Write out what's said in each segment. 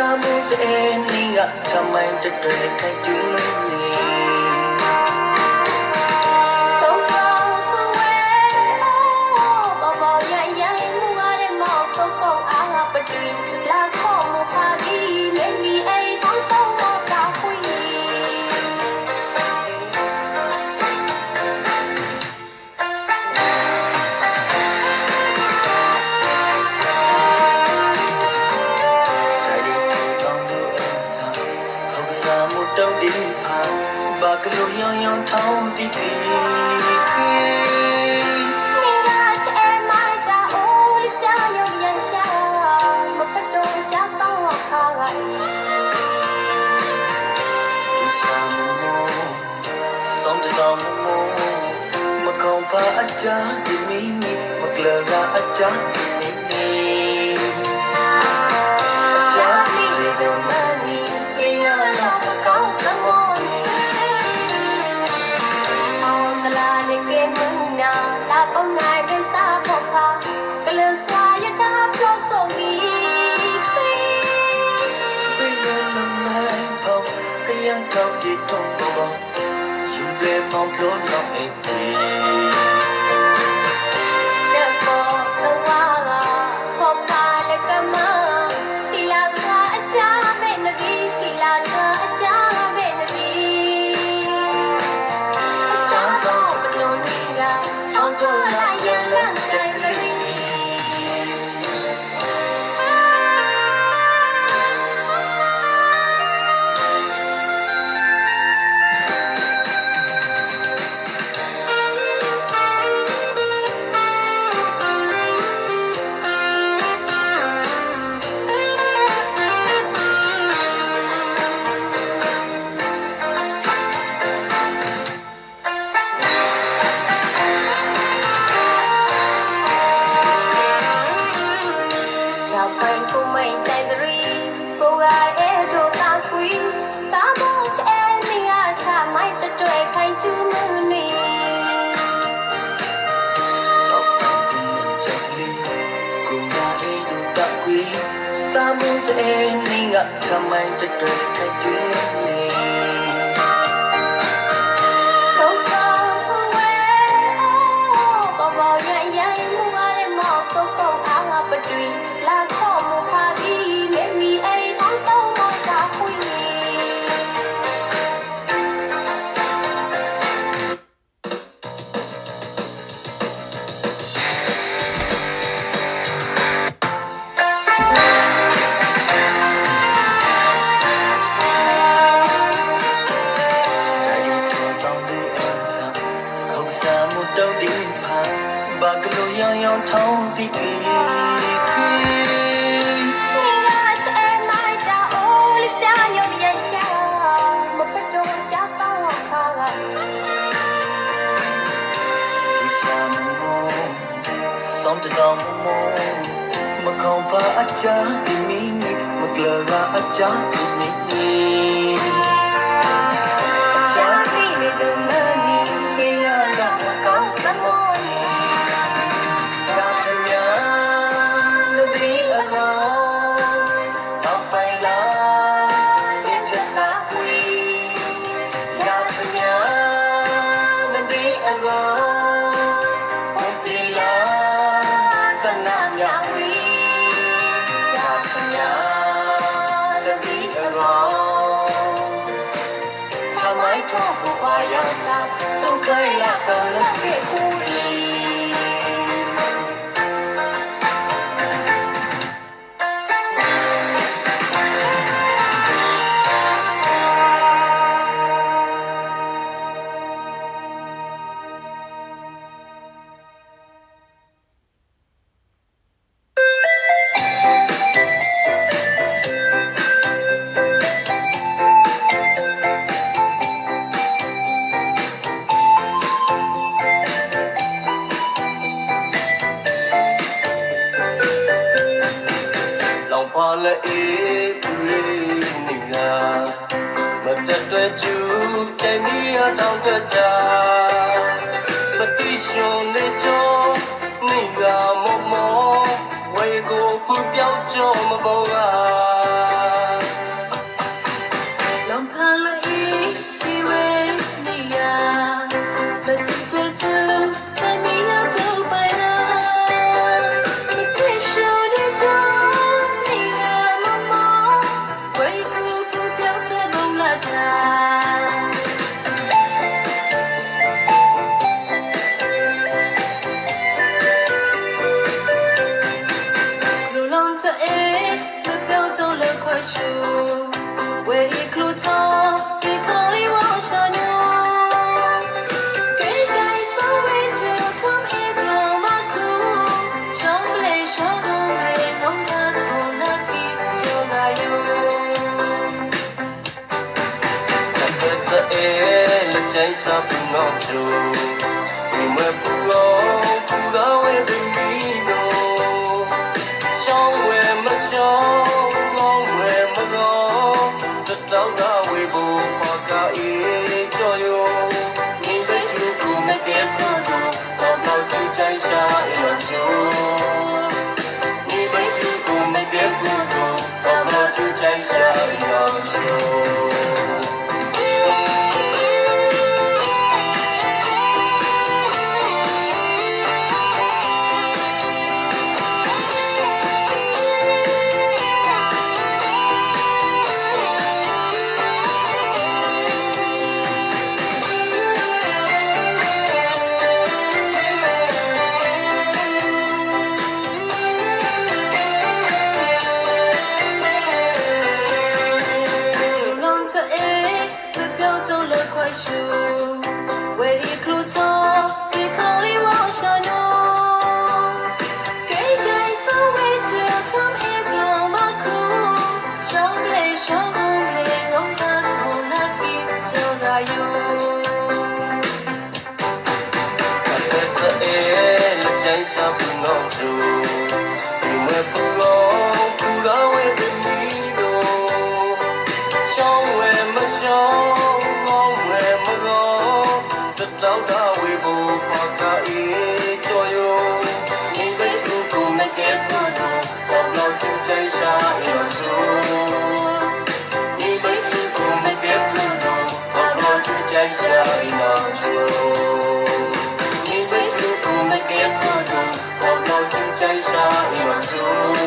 တာမှုစဲနေကချမိုင်းတက်တဲ့ခိုင်ကျူးလို့နေပတူ ဆောင်မမကောင်းပါအကြဒီမိမိမကလကအကြ t'en plonge dans mes. moves aiming up to my degree. ရောင်ရောင်ထောင်းတိတိဆောင်တကောင်မမခေါပါအကြဒီမီနီမကလာအကြဒီမီနီ Chào mai cho cô bà yêu xa, xuống cây là cờ lớp kia လေပြေနေကမတက်တဲ့ကျူတိုင်းမီအတောင်းတကြပတိရှင်နေချောနေကမောမောဝေကိုပူပြောင်းချောမပေါ်က สะเอและใจชาบเป็นงอกจูเมื่อผู้เรอพวกเราเอง 你没祝福，没给态度，我抱紧在沙丘。你没祝福，没给态度，我抱紧在沙丘。你没祝福，没给态度，我抱紧在沙丘。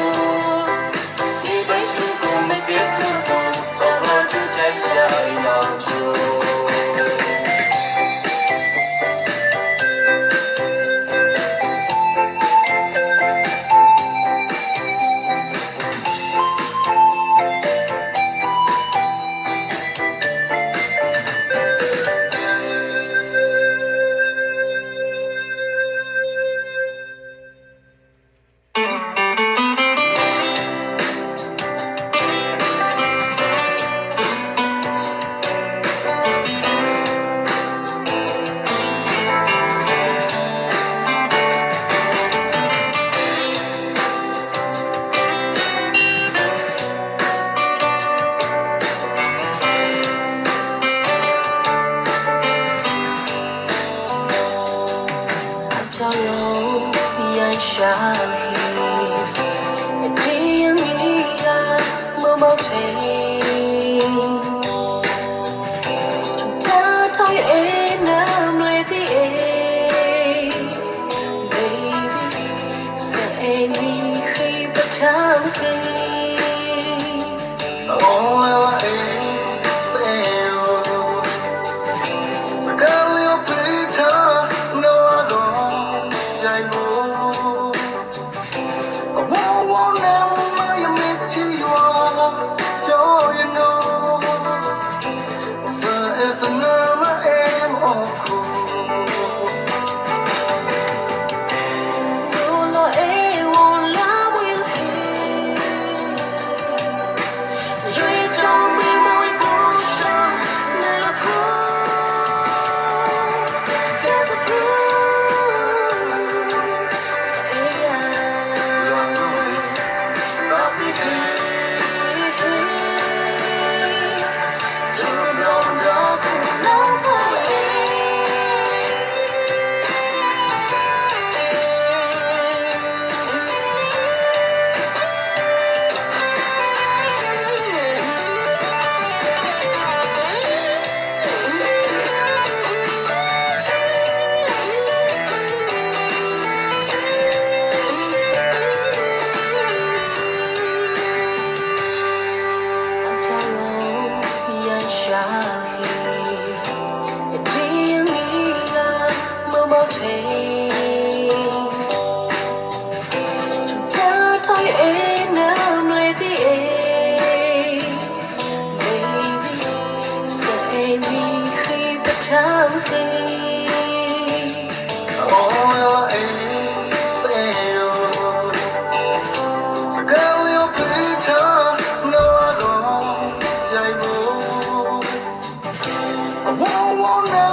won't.